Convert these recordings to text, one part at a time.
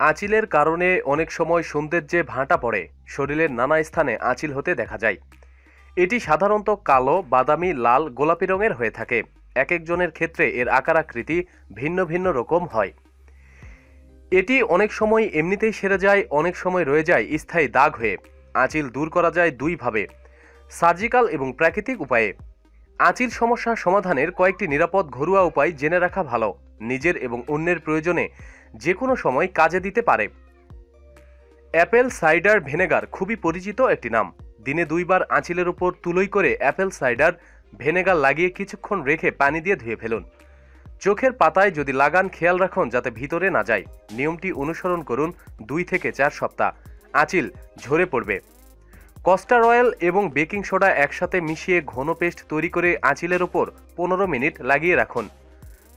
আঁচিলের কারণে অনেক সময় সৌন্দর্যে ভাঁটা পড়ে, শরীরের নানা স্থানে আঁচিল হতে দেখা যায়। এটি সাধারণত কালো, বাদামি, লাল, গোলাপি রঙের হয়ে থাকে। এক একজনের ক্ষেত্রে এর আকার আকৃতি ভিন্ন ভিন্ন রকম হয়। এটি অনেক সময় এমনিতেই সেরে যায়, অনেক সময় রয়ে যায় স্থায়ী দাগ হয়ে। আঁচিল দূর করা যায় দুইভাবে সার্জিক্যাল এবং প্রাকৃতিক উপায়ে। আঁচিল সমস্যা সমাধানের কয়েকটি নিরাপদ ঘরোয়া উপায় জেনে রাখা ভালো। নিজের এবং অন্যের প্রয়োজনে যে কোনো সময় কাজে দিতে পারে। অ্যাপেল সাইডার ভেনেগার খুবই পরিচিত একটি নাম। দিনে দুইবার আঁচিলের উপর তুলোই করে অ্যাপেল সাইডার ভেনেগার লাগিয়ে কিছুক্ষণ রেখে পানি দিয়ে ধুয়ে ফেলুন। চোখের পাতায় যদি লাগান খেয়াল রাখুন যাতে ভিতরে না যায়। নিয়মটি অনুসরণ করুন দুই থেকে চার সপ্তাহ। আঁচিল ঝরে পড়বে। কস্টার অয়েল এবং বেকিং সোডা একসাথে মিশিয়ে ঘন পেস্ট তৈরি করে আঁচিলের ওপর পনেরো মিনিট লাগিয়ে রাখুন।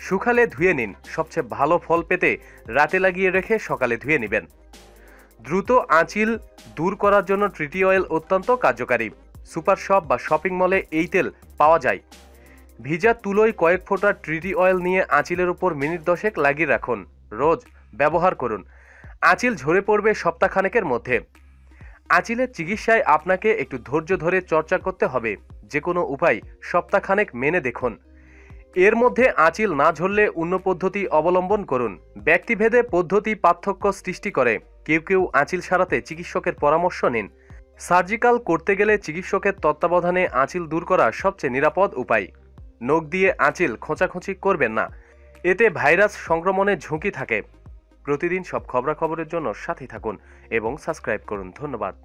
শুকালে ধুয়ে নিন। সবচেয়ে ভালো ফল পেতে রাতে লাগিয়ে রেখে সকালে ধুয়ে নেবেন। দ্রুত আঁচিল দূর করার জন্য ট্রিটি অয়েল অত্যন্ত কার্যকারী। সুপার শপ বা শপিং মলে এই তেল পাওয়া যায়। ভিজা তুলোয় কয়েক ফোঁটা ট্রিটি অয়েল নিয়ে আঁচিলের উপর মিনিট দশেক লাগিয়ে রাখুন। রোজ ব্যবহার করুন। আঁচিল ঝরে পড়বে সপ্তাহখানেকের মধ্যে। আঁচিলের চিকিৎসায় আপনাকে একটু ধৈর্য ধরে চর্চা করতে হবে। যে কোনো উপায় সপ্তাহখানেক মেনে দেখুন। এর মধ্যে আঁচিল না ঝরলে অন্য পদ্ধতি অবলম্বন করুন। ব্যক্তিভেদে পদ্ধতি পার্থক্য সৃষ্টি করে। কেউ কেউ আঁচিল সারাতে চিকিৎসকের পরামর্শ নিন। সার্জিক্যাল করতে গেলে চিকিৎসকের তত্ত্বাবধানে আঁচিল দূর করা সবচেয়ে নিরাপদ উপায়। নখ দিয়ে আঁচিল খোঁচাখুঁচি করবেন না। এতে ভাইরাস সংক্রমণের ঝুঁকি থাকে। প্রতিদিন সব খবরাখবরের জন্য সাথে থাকুন এবং সাবস্ক্রাইব করুন। ধন্যবাদ।